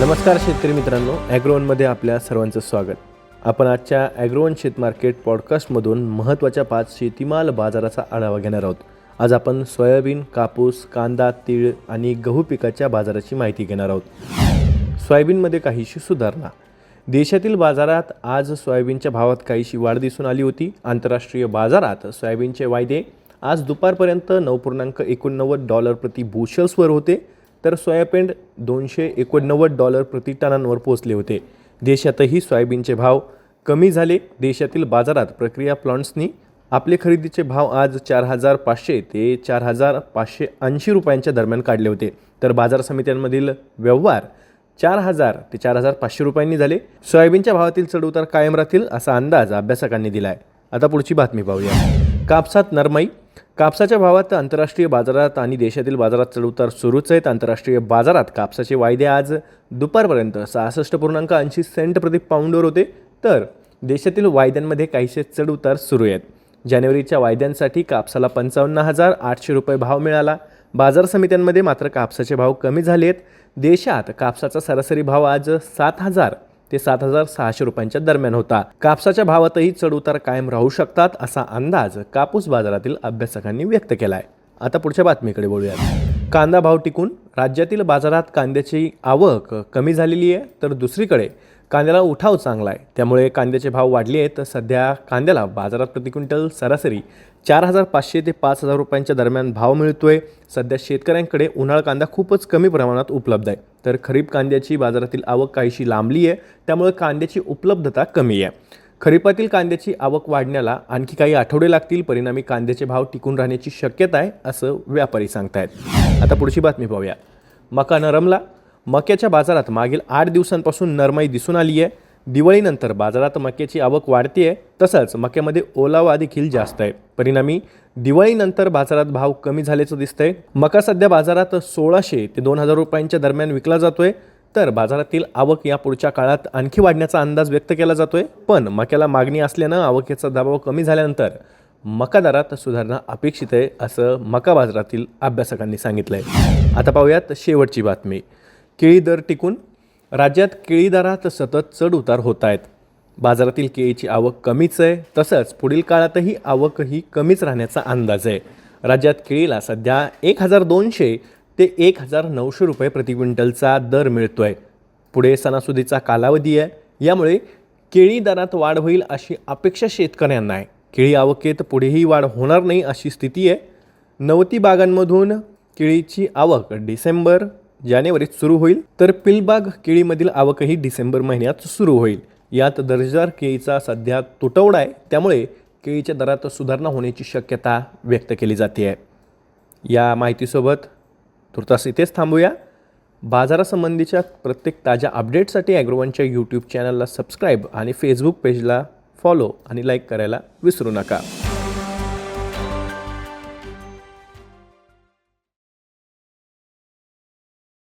नमस्कार शेतकरी मित्रांनो ॲग्रोवनमध्ये आपल्या सर्वांचं स्वागत. आपण आजच्या ॲग्रोवन शेत मार्केट पॉडकास्टमधून महत्त्वाच्या पाच शेतीमाल बाजाराचा आढावा घेणार आहोत. आज आपण सोयाबीन कापूस कांदा तीळ आणि गहू पिकाच्या बाजाराची माहिती घेणार आहोत. सोयाबीनमध्ये काहीशी सुधारणा. देशातील बाजारात आज सोयाबीनच्या भावात काहीशी वाढ दिसून आली होती. आंतरराष्ट्रीय बाजारात सोयाबीनचे वायदे आज दुपारपर्यंत नऊ पूर्णांक एकोणनव्वद डॉलर प्रति बुशल्सवर होते. तर सोयाबीन दोनशे एकोणनव्वद डॉलर प्रति टनांवर पोहोचले होते. देशातही सोयाबीनचे भाव कमी झाले. देशातील बाजारात प्रक्रिया प्लांट्सनी आपले खरेदीचे भाव आज चार हजार पाचशे ते चार हजार पाचशे ऐंशी रुपयांच्या दरम्यान काढले होते. तर बाजार समित्यांमधील व्यवहार चार हजार ते चार हजार पाचशे रुपयांनी झाले. सोयाबीनच्या भावातील चढउतार कायम राहतील असा अंदाज अभ्यासकांनी दिला आहे आता पुढची बातमी पाहूया. कापसात नरमाई. कापसाच्या भावात आंतरराष्ट्रीय बाजारात आणि देशातील बाजारात चढउतार सुरूच आहेत. आंतरराष्ट्रीय बाजारात कापसाचे वायदे आज दुपारपर्यंत सहासष्ट पूर्णांक ऐंशी सेंट प्रति पाऊंडवर होते. तर देशातील वायद्यांमध्ये काहीसे चढउतार सुरू आहेत. जानेवारीच्या वायद्यांसाठी कापसाला पंचावन्न हजार आठशे रुपये भाव मिळाला. बाजार समित्यांमध्ये मात्र कापसाचे भाव कमी झाले आहेत देशात कापसाचा सरासरी भाव आज सात हजार ते सात हजार सहाशे रुपयांच्या दरम्यान होता. कापसाच्या भावातही चढउतार कायम राहू शकतात असा अंदाज कापूस बाजारातील अभ्यासकांनी व्यक्त केला आहे आता पुढच्या बातमीकडे बोलूयात. कांदा भाव टिकून राज्यातील बाजारात कांद्याची आवक कमी झालेली आहे तर दुसरीकडे कांद्याला उठाव चांगला आहे. त्यामुळे कांद्याचे भाव वाढले आहेत. सध्या कांद्याला बाजारात प्रति क्विंटल सरासरी चार हजार पाचशे ते पाच हजार रुपयांच्या दरम्यान भाव मिळतोय. सध्या शेतकऱ्यांकडे उन्हाळ कांदा खूपच कमी प्रमाणात उपलब्ध आहे. तर खरीप कांद्याची बाजारातील आवक काहीशी लांबली आहे. त्यामुळे कांद्याची उपलब्धता कमी आहे. खरीपातील कांद्याची आवक वाढण्याला आणखी काही आठवडे लागतील. परिणामी कांद्याचे भाव टिकून राहण्याची शक्यता आहे असं व्यापारी सांगतायत. आता पुढची बातमी पाहूया. मका नरमला मक्याच्या बाजारात मागील आठ दिवसांपासून नरमाई दिसून आली आहे. दिवाळीनंतर बाजारात मक्याची आवक वाढते आहे तसंच मक्यामध्ये ओलावा देखील जास्त आहे. परिणामी दिवाळीनंतर बाजारात भाव कमी झाल्याचं दिसतंय. मका सध्या बाजारात सोळाशे ते दोन हजार रुपयांच्या दरम्यान विकला जातोय. तर बाजारातील आवक या पुढच्या काळात आणखी वाढण्याचा अंदाज व्यक्त केला जातोय. पण मक्याला मागणी असल्यानं आवकेचा दबाव कमी झाल्यानंतर मका दरात सुधारणा अपेक्षित आहे असं मका बाजारातील अभ्यासकांनी सांगितलं आहे आता पाहूयात शेवटची बातमी. केळी दर टिकून राज्यात केळी दरात सतत चढ उतार होत आहेत. बाजारातील केळीची आवक कमीच आहे. तसंच पुढील काळातही आवक ही कमीच राहण्याचा अंदाज आहे. राज्यात केळीला सध्या एक हजार दोनशे ते एक हजार नऊशे रुपये प्रति क्विंटलचा दर मिळतोय. पुढे सणासुदीचा कालावधी आहे. यामुळे केळी दरात वाढ होईल अशी अपेक्षा शेतकऱ्यांना आहे. केळी आवकेत पुढेही वाढ होणार नाही अशी स्थिती आहे. नवती बागांमधून केळीची आवक डिसेंबर जानेवारीत सुरू होईल तर पिलबाग केळीमधील आवकही डिसेंबर महिन्यात सुरू होईल. यात दर्जेदार केळीचा सध्या तुटवडा आहे त्यामुळे केळीच्या दरात सुधारणा होण्याची शक्यता व्यक्त केली जाते. आहे या माहितीसोबत तुर्तास इथेच थांबूया. बाजारासंबंधीच्या प्रत्येक ताज्या अपडेटसाठी ॲग्रोवनच्या यूट्यूब चॅनलला सबस्क्राईब आणि फेसबुक पेजला फॉलो आणि लाईक करायला विसरू नका.